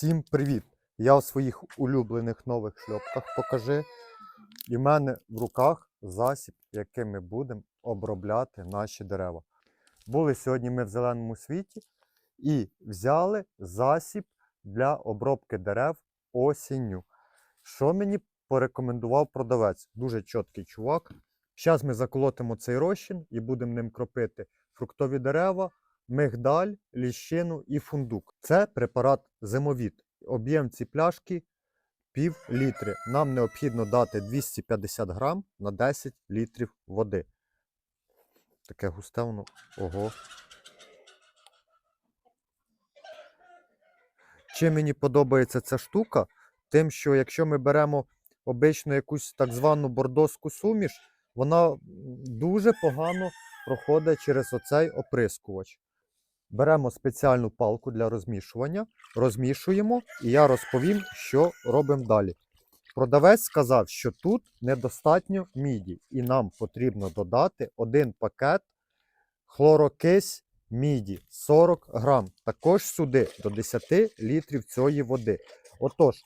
Всім привіт! Я у своїх улюблених нових шльопках покажи. І в мене в руках засіб, яким ми будемо обробляти наші дерева. Були сьогодні ми в зеленому світі і взяли засіб для обробки дерев осінню. Що мені порекомендував продавець? Дуже чіткий чувак. Зараз ми заколотимо цей розчин і будемо ним кропити фруктові дерева, мигдаль, ліщину і фундук. Це препарат зимовіт. Об'єм цієї пляшки пів літри. Нам необхідно дати 250 грам на 10 літрів води. Таке густе воно. Ого. Чим мені подобається ця штука? Тим, що якщо ми беремо обично якусь так звану бордоську суміш, вона дуже погано проходить через оцей оприскувач. Беремо спеціальну палку для розмішування, розмішуємо, і я розповім, що робимо далі. Продавець сказав, що тут недостатньо міді, і нам потрібно додати один пакет хлорокись міді 40 грам. Також сюди до 10 літрів цієї води. Отож,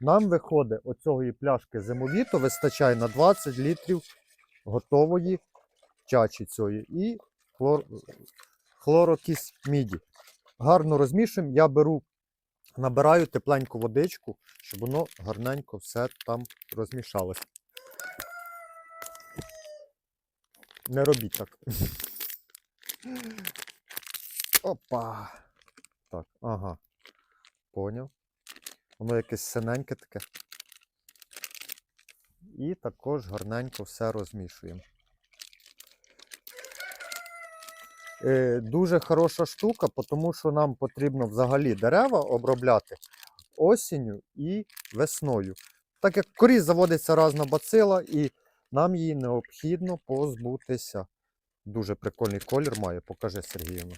нам виходить оцього пляшки зимовіто вистачає на 20 літрів готової чачі цієї і хлор... хлорокись міді. Гарно розмішуємо. Я беру, набираю тепленьку водичку, щоб воно гарненько все там розмішалось. Не робіть так. Опа. Так, ага. Поняв. Воно якесь синеньке таке. І також гарненько все розмішуємо. Дуже хороша штука, тому що нам потрібно взагалі дерева обробляти осінню і весною. Так як в корі заводиться разна бацила, і нам її необхідно позбутися. Дуже прикольний колір має, покажи Сергіївна.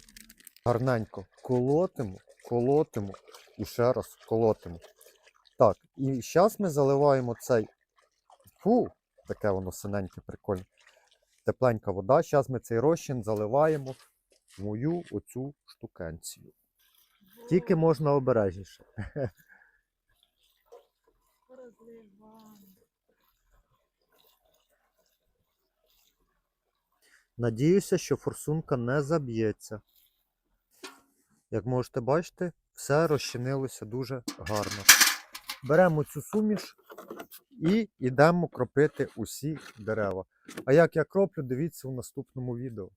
Гарненько колотимо, колотимо і ще раз колотимо. Так, і зараз ми заливаємо цей. Фу, таке воно синеньке, прикольне. Тепленька вода. Зараз ми цей розчин заливаємо мою оцю штукенцію. Тільки можна обережніше. Надіюся, що форсунка не заб'ється. Як можете бачити, все розчинилося дуже гарно. Беремо цю суміш і йдемо кропити усі дерева. А як я кроплю, дивіться у наступному відео.